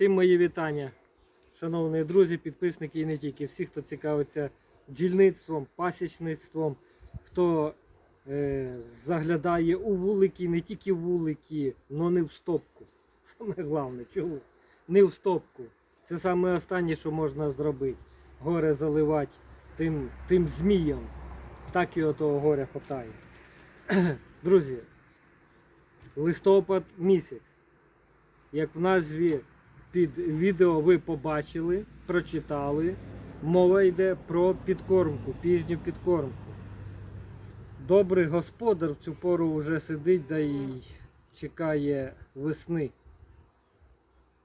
Всім мої вітання, шановні друзі, підписники і не тільки, всі, хто цікавиться бджільництвом, пасічництвом, хто е, заглядає у вулики, не тільки вулики, але не в стопку. Саме головне, чого? Не в стопку. Це саме останнє, що можна зробити. Горе заливати тим, тим зміям. Так і того горя хватає. Друзі, листопад місяць. Як в назві під відео ви побачили, прочитали, мова йде про підкормку, пізню підкормку. Добрий господар в цю пору вже сидить да й чекає весни,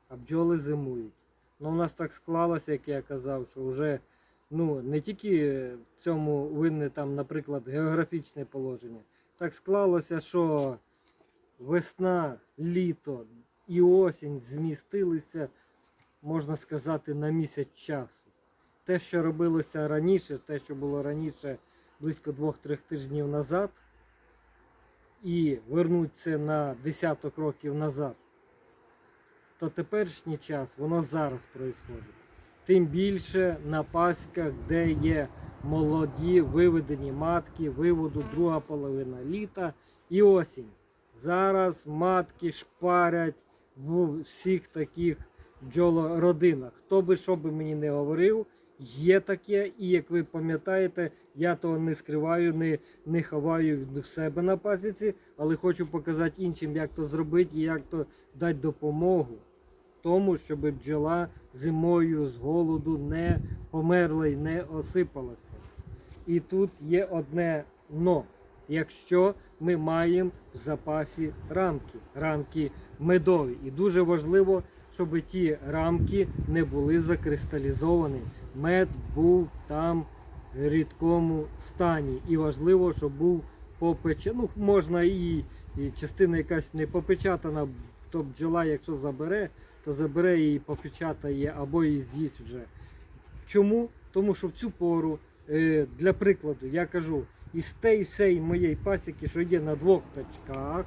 а бджоли зимують. Ну, у нас так склалося, як я казав, що вже ну, не тільки в цьому винне там, наприклад, географічне положення. Так склалося, що весна, літо і осінь змістилися, можна сказати, на місяць часу. Те, що робилося раніше, те, що було раніше близько двох-трьох тижнів назад, і вернуться на десяток років назад, то теперішній час воно зараз відбувається. Тим більше на паськах, де є молоді виведені матки, виводу друга половина літа і осінь. Зараз матки шпарять в всіх таких бджолородинах. Хто би що би мені не говорив, є таке, і як ви пам'ятаєте, я того не скриваю, не, не ховаю в себе на пасіці, але хочу показати іншим, як то зробити і як то дати допомогу тому, щоб бджола зимою з голоду не померла і не осипалася. І тут є одне но. Якщо ми маємо в запасі рамки, рамки медові. І дуже важливо, щоб ті рамки не були закристалізовані. Мед був там в рідкому стані. І важливо, щоб був попечений. Ну, можна і, і частина якась не попечатана, то бджола, якщо забере, то забере і попечатає або і з'їсть вже. Чому? Тому що в цю пору, е, для прикладу, я кажу, із тієї всієї моєї пасіки, що є на двох точках,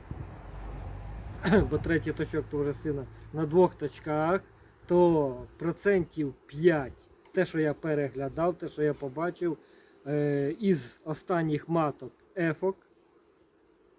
бо третій точок то вже сина, на двох точках, то процентів 5, те, що я переглядав, те, що я побачив, е, із останніх маток ефок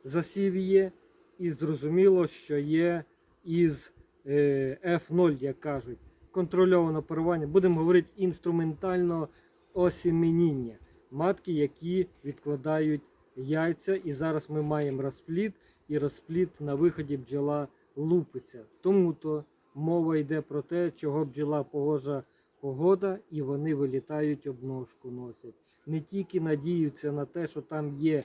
засів є, і зрозуміло, що є із е, F0, як кажуть, контрольоване парування, будемо говорити інструментально осіменіння. Матки, які відкладають яйця, і зараз ми маємо розплід, і розплід на виході бджола лупиться. Тому то мова йде про те, чого бджола погожа погода, і вони вилітають обножку носять. Не тільки надіються на те, що там є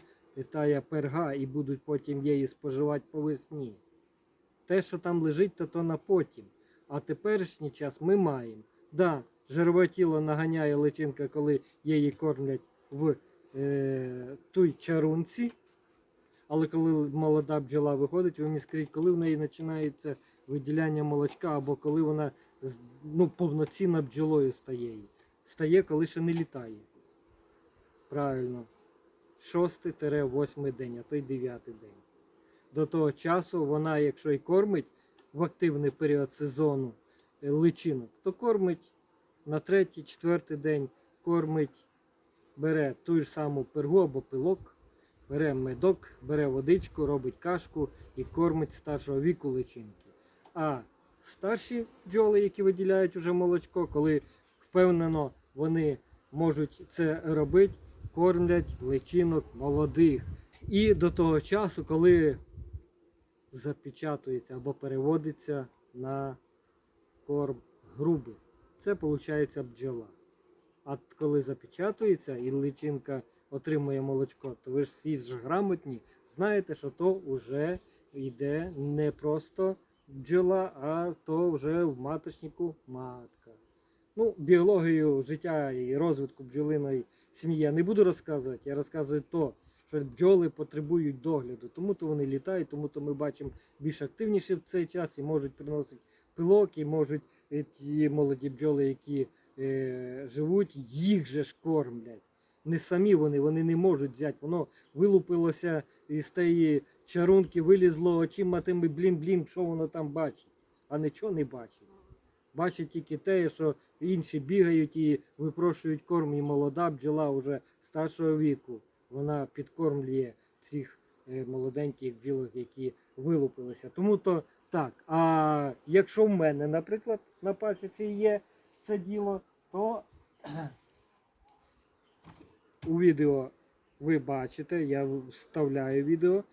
тая перга, і будуть потім її споживати по весні те, що там лежить, то то на потім. А теперішній час ми маємо. Да, тіло наганяє личинка, коли її кормлять в е, той чарунці. Але коли молода бджола виходить, ви мені скажіть, коли в неї починається виділяння молочка, або коли вона ну, повноцінно бджолою стає. Стає, коли ще не літає. Правильно. Шостий-восьмий день, а то й дев'ятий день до того часу вона, якщо і кормить в активний період сезону е, личинок, то кормить на третій, четвертий день, кормить, бере ту ж саму пергу або пилок, бере медок, бере водичку, робить кашку і кормить старшого віку личинки. А старші бджоли, які виділяють уже молочко, коли впевнено вони можуть це робити, кормлять личинок молодих. І до того часу, коли запечатується або переводиться на корм грубий. Це виходить бджола. А коли запечатується і личинка отримує молочко, то ви ж всі ж грамотні, знаєте, що то вже йде не просто бджола, а то вже в маточнику матка. Ну, біологію життя і розвитку бджолиної сім'ї я не буду розказувати, я розказую то, що бджоли потребують догляду. Тому то вони літають, тому то ми бачимо більш активніше в цей час і можуть приносити пилок, і можуть ті молоді бджоли, які е, живуть, їх же ж кормлять. Не самі вони, вони не можуть взяти. Воно вилупилося із тієї чарунки, вилізло очима тими блім-блім, що воно там бачить, а нічого не бачить. Бачить тільки те, що інші бігають і випрошують корм, і молода бджола вже старшого віку. Вона підкормлює цих е, молоденьких бджілок, які вилупилися. Тому то так. А якщо в мене, наприклад, на пасіці є це діло, то у відео ви бачите, я вставляю відео,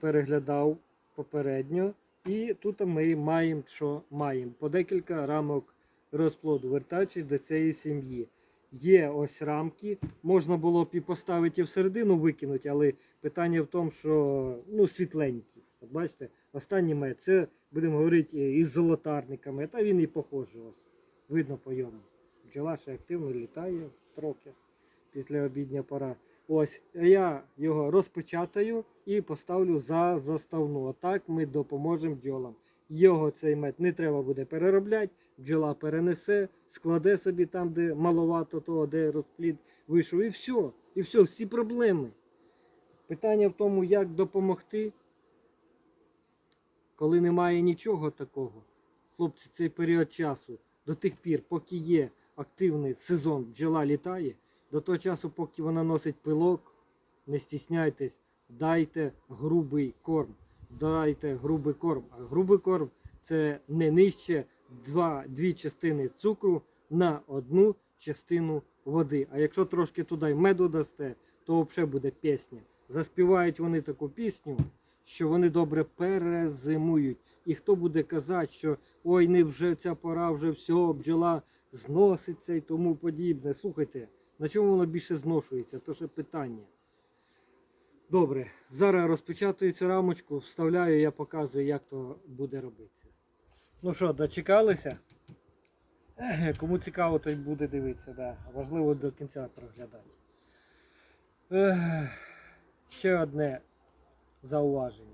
переглядав попередньо. І тут ми маємо, що маємо по декілька рамок розплоду, вертаючись до цієї сім'ї. Є ось рамки, можна було б і поставити і всередину викинути, але питання в тому, що ну, світленькі. От бачите, останній мед, це будемо говорити із золотарниками, та він і похожий ось. Видно по йому. Бджола ще активно літає трохи після обідня пора. Ось я його розпечатаю і поставлю за заставну. Отак ми допоможемо бджолам. Його цей мед не треба буде переробляти, бджола перенесе, складе собі там, де маловато того, де розплід вийшов, і все. І все, всі проблеми. Питання в тому, як допомогти, коли немає нічого такого. Хлопці, цей період часу до тих пір, поки є активний сезон, бджола літає, до того часу, поки вона носить пилок, не стісняйтесь, дайте грубий корм. Дайте грубий корм. А грубий корм це не нижче два, дві частини цукру на одну частину води. А якщо трошки туди меду дасте, то взагалі буде пісня. Заспівають вони таку пісню, що вони добре перезимують. І хто буде казати, що ой, не вже ця пора, вже все, бджола зноситься і тому подібне. Слухайте, на чому воно більше зношується? То ще питання. Добре, зараз розпечатую цю рамочку, вставляю, я показую, як то буде робитися. Ну що, дочекалися? Кому цікаво, той буде дивитися, да. важливо до кінця проглядати. Ще одне зауваження.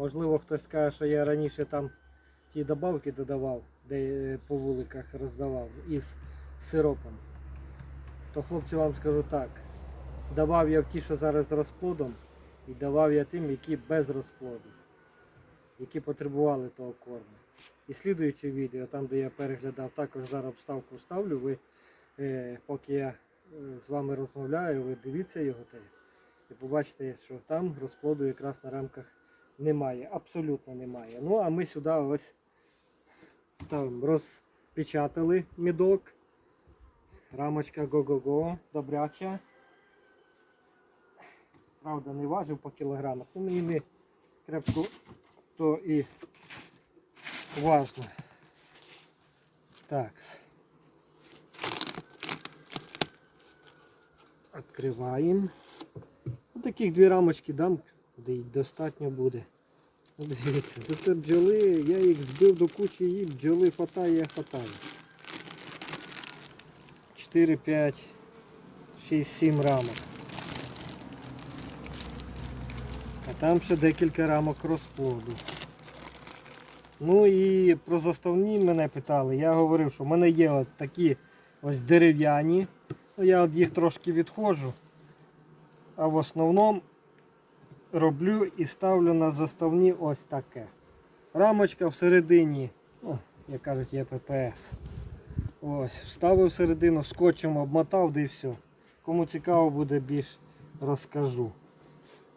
Можливо, хтось скаже, що я раніше там ті добавки додавав, де е, по вуликах роздавав із сиропом. То хлопці вам скажу так. Давав я в ті, що зараз з розплодом, і давав я тим, які без розплоду, які потребували того корму. І слідуюче відео, там де я переглядав, також зараз вставку вставлю. Ви, е, поки я е, з вами розмовляю, ви дивіться його те, і побачите, що там розплоду якраз на рамках немає. Абсолютно немає. Ну а ми сюди ось ставимо, розпечатали мідок. Рамочка го-го-го, добряча. Правда, не важив по кілограмах, ну мені не крепко то і важно. Так. Відкриваємо. Ось таких дві рамочки дам, де й достатньо буде. Дивіться, тут бджоли, я їх збив до кучі, і бджоли хватає, хватає. 4, 5, 6, 7 рамок. А там ще декілька рамок розплоду. Ну і про заставні мене питали. Я говорив, що в мене є от такі ось дерев'яні. Ну, я от їх трошки відходжу. А в основному роблю і ставлю на заставні ось таке. Рамочка всередині, ну, як кажуть, є ППС. Ось, вставив всередину, скотчем обмотав, да і все. Кому цікаво буде більш розкажу.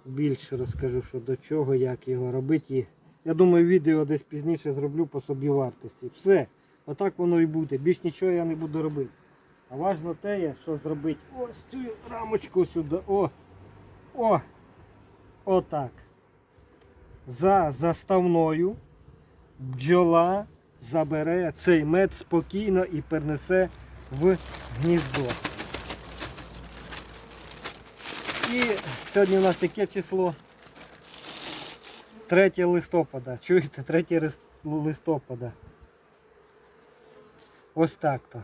Більше розкажу, що до чого, як його робити. Я думаю, відео десь пізніше зроблю по собі вартості. Все. Отак воно і буде. Більш нічого я не буду робити. А важно те, що зробити ось цю рамочку сюди. О! О! Отак. За заставною бджола забере цей мед спокійно і перенесе в гніздо. І сьогодні у нас яке число? 3 листопада. Чуєте? 3 листопада. Ось так то.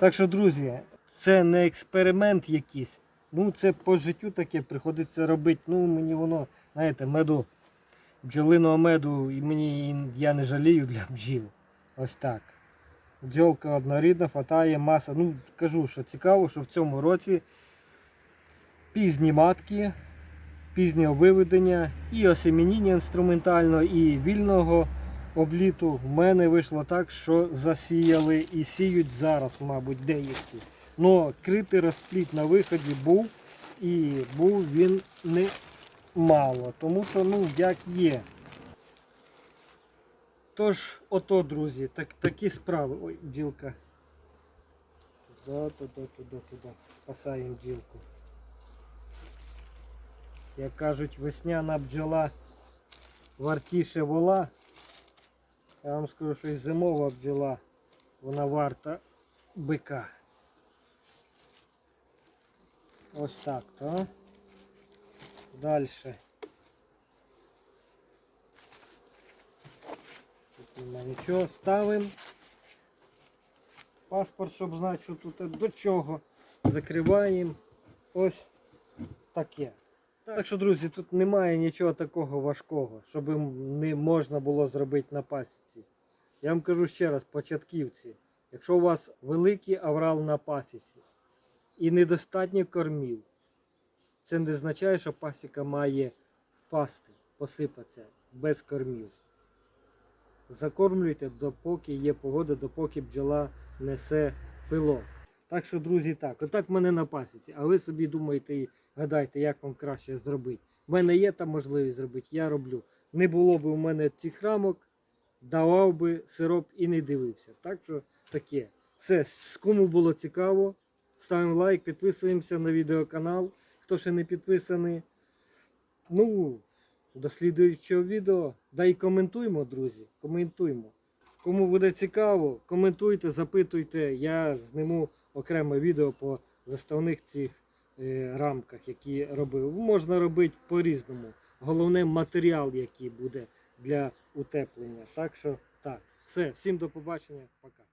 Так що, друзі, це не експеримент якийсь. Ну, це по життю таке приходиться робити. Ну, мені воно, знаєте, меду, бджолиного меду, і мені я не жалію для бджіл. Ось так. Бджолка однорідна, хватає маса. Ну, кажу, що цікаво, що в цьому році пізні матки, пізнє виведення і осемініння інструментально, і вільного обліту в мене вийшло так, що засіяли і сіють зараз, мабуть, деякі. Ну, критий розпліт на виході був, і був він не мало. Тому що, ну, як є. Тож, ото, друзі, так, такі справи. Ой, бджілка. Туди, туди, туди, туди. Спасаємо бджілку. Як кажуть, весняна бджола вартіше вола. Я вам скажу, що і зимова бджола, вона варта бика. Ось так, то. Далі. Тут нема нічого. Ставимо паспорт, щоб знати, що тут до чого. Закриваємо. Ось таке. Так що, друзі, тут немає нічого такого важкого, щоб не можна було зробити на пасіці. Я вам кажу ще раз, початківці, якщо у вас великий аврал на пасіці і недостатньо кормів, це не означає, що пасіка має впасти, посипатися без кормів. Закормлюйте, допоки є погода, допоки бджола несе пилок. Так що, друзі, так, отак в мене на пасіці. А ви собі думаєте і гадайте, як вам краще зробити. У мене є там можливість зробити, я роблю. Не було б у мене цих рамок, давав би сироп і не дивився. Так що таке. Все, кому було цікаво, ставимо лайк, підписуємося на відеоканал. Хто ще не підписаний. Ну, до слідуючого відео. Да і коментуємо, друзі. Коментуємо. Кому буде цікаво, коментуйте, запитуйте. Я зніму окреме відео по заставних цих е, рамках, які робив. Можна робити по-різному. Головне матеріал, який буде для утеплення. Так що так. Все, всім до побачення, пока.